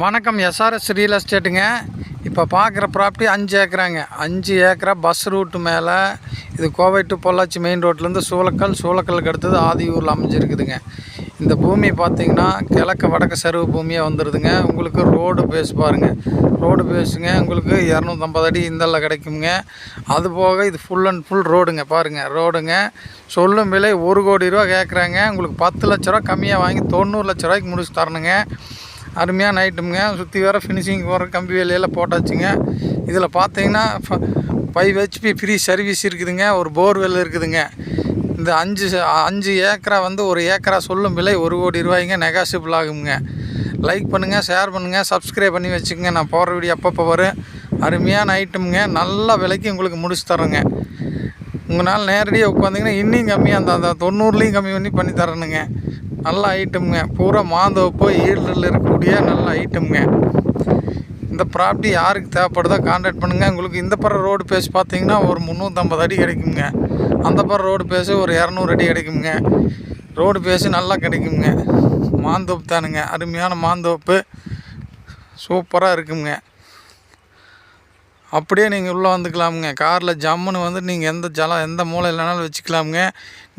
வணக்கம். SRS real எஸ்டேட்டுங்க இப்போ பார்க்குற ப்ராப்பர்ட்டி அஞ்சு ஏக்கராங்க. அஞ்சு ஏக்கரா பஸ் ரூட்டு மேலே. இது கோவை டு பொள்ளாச்சி மெயின் ரோட்லேருந்து சூளக்கல் சூளக்கலுக்கு அடுத்தது ஆதியூரில் அமைஞ்சிருக்குதுங்க. இந்த பூமி பார்த்தீங்கன்னா கிழக்கு வடக்கு சருவு பூமியாக வந்துடுதுங்க உங்களுக்கு ரோடு பேஸ் பாருங்கள் ரோடு பேஸுங்க உங்களுக்கு இரநூத்தம்பது அடி இந்தல்ல கிடைக்குங்க. அது போக இது ஃபுல் அண்ட் ஃபுல் ரோடுங்க பாருங்கள் ரோடுங்க சொல்லும் விலை ஒரு கோடி ரூபா கேட்குறாங்க உங்களுக்கு பத்து லட்ச ரூபா கம்மியாக வாங்கி தொண்ணூறு லட்ச ரூபாய்க்கு முடிச்சு தரணுங்க. அருமையான ஐட்டமுங்க சுற்றி வேறு ஃபினிஷிங் போகிற கம்பி வேலையெல்லாம் போட்டாச்சுங்க. இதில் பார்த்தீங்கன்னா ஃபைவ் ஹெச்பி ஃப்ரீ சர்வீஸ் இருக்குதுங்க. ஒரு போர்வெல் இருக்குதுங்க. இந்த அஞ்சு அஞ்சு ஏக்கரா வந்து ஒரு ஏக்கரா சொல்லும் விலை ஒரு கோடி ரூபாய்ங்க. நெகாசிபிள் ஆகுங்க லைக் பண்ணுங்கள் ஷேர் பண்ணுங்கள் சப்ஸ்கிரைப் பண்ணி வச்சுக்கோங்க. நான் போகிற வீடியோ அப்பப்போ வரும் அருமையான ஐட்டமுங்க நல்ல விலைக்கு உங்களுக்கு முடிச்சு தரோங்க உங்களால் நேரடியாக உட்காந்திங்கன்னா இன்னும் கம்மியாக அந்த அந்த தொண்ணூறுலேயும் கம்மி பண்ணி பண்ணி தரணுங்க. நல்ல ஐட்டமுங்க பூரா மாந்தோப்பு ஈல்டில் இருக்கக்கூடிய நல்ல ஐட்டமுங்க இந்த ப்ராப்பர்ட்டி யாருக்கு தேவைப்படுதோ கான்டாக்ட் பண்ணுங்கள் உங்களுக்கு இந்த பற ரோடு பேஸ் பார்த்தீங்கன்னா ஒரு முந்நூற்றம்பது அடி கிடைக்குங்க. அந்த பற ரோடு பேஸு ஒரு இரநூறு அடி கிடைக்குங்க. ரோடு பேஸு நல்லா கிடைக்குங்க. மாந்தோப்பு தானுங்க. அருமையான மாந்தோப்பு. சூப்பராக இருக்குங்க. அப்படியே நீங்கள் உள்ளே வந்துக்கலாமுங்க. காரில் ஜம்முன்னு வந்து நீங்கள் எந்த ஜலம் எந்த மூலை இல்லைனாலும் வச்சுக்கலாமுங்க.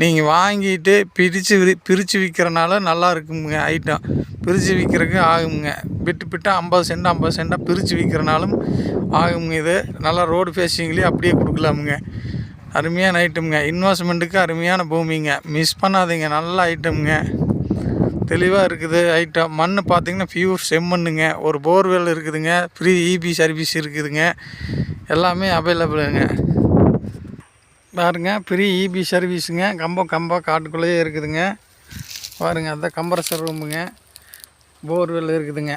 நீங்கள் வாங்கிட்டு பிரித்து பிரித்து விற்கிறனால நல்லா இருக்குங்க ஐட்டம். பிரித்து விற்கிறதுக்கு ஆகுங்க பிட்டு பிட்டு ஐம்பது சென்ட் ஐம்பது சென்ட்டாக பிரித்து விற்கிறனாலும் ஆகுங்க இது. நல்லா ரோடு ஃபேஸிங்லேயே அப்படியே கொடுக்கலாமுங்க. அருமையான ஐட்டமுங்க. இன்வெஸ்ட்மெண்ட்டுக்கு அருமையான பூமிங்க. மிஸ் பண்ணாதீங்க. நல்ல ஐட்டமுங்க. தெளிவாக இருக்குது. ஐட்டம் மண் பார்த்தீங்கன்னா பியூர் செம்மண்ணுங்க. ஒரு போர்வெல் இருக்குதுங்க. ஃப்ரீ இபி சர்வீஸ் இருக்குதுங்க. எல்லாமே அவைலபிளுங்க பாருங்க ஃப்ரீ இபி சர்வீஸுங்க கம்பம் கம்பம் காட்டுக்குள்ளேயே இருக்குதுங்க. பாருங்க அதுதான் கம்ப்ரஸர் ரூமுங்க போர்வெல் இருக்குதுங்க.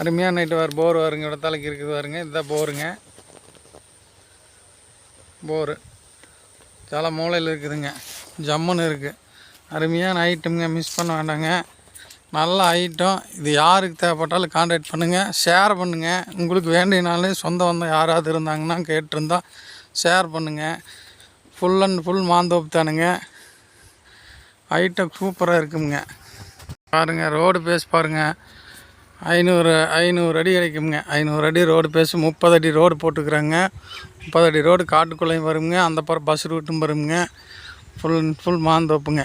அருமையான நைட்டு வார் போர் வருங்க. இடத்தாலைக்கு இருக்குது பாருங்க. இதுதான் போருங்க போரு சில மூலையில் இருக்குதுங்க. ஜம்முன்னு இருக்குது அருமையான ஐட்டம்ங்க மிஸ் பண்ண வேண்டாங்க. நல்ல ஐட்டம் இது யாருக்கு தேவைப்பட்டாலும் காண்டாக்ட் பண்ணுங்கள் ஷேர் பண்ணுங்கள் உங்களுக்கு வேண்டியனாலே சொந்த பந்தம் யாராவது இருந்தாங்கன்னா கேட்டிருந்தா ஷேர் பண்ணுங்கள் ஃபுல் அண்ட் ஃபுல் மாந்தோப்பு தானுங்க. ஐட்டம் சூப்பராக இருக்குங்க. பாருங்கள் ரோடு பேஸ் பாருங்கள் ஐநூறு ஐநூறு அடி கிடைக்குங்க ஐநூறு அடி ரோடு பேஸ் முப்பது அடி ரோடு போட்டுக்கிறாங்க. முப்பது அடி ரோடு காட்டுக்குள்ளேயும் வருங்க. அந்த பக்கம் பஸ் ரூட்டும் வருங்க. ஃபுல் அண்ட் ஃபுல் மாந்தோப்புங்க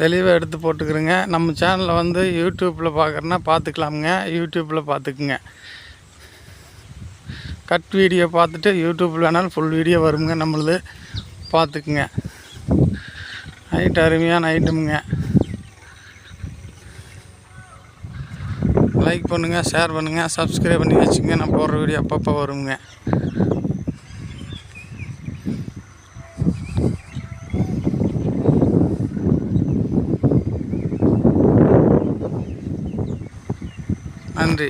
தெளிவாக எடுத்து போட்டுக்கிறேங்க. நம்ம சேனலில் வந்து யூடியூப்பில் பார்க்குறேன்னா பார்த்துக்கலாமுங்க யூடியூப்பில் பார்த்துக்குங்க கட் வீடியோ பார்த்துட்டு யூடியூப்பில் வேணாலும் ஃபுல் வீடியோ வருங்க. நம்மளது பார்த்துக்குங்க நைட் அருமையான ஐட்டமுங்க லைக் பண்ணுங்கள் ஷேர் பண்ணுங்கள் சப்ஸ்கிரைப் பண்ணி வச்சுங்க. நான் போடுற வீடியோ அப்பப்போ வருங்க. நன்றி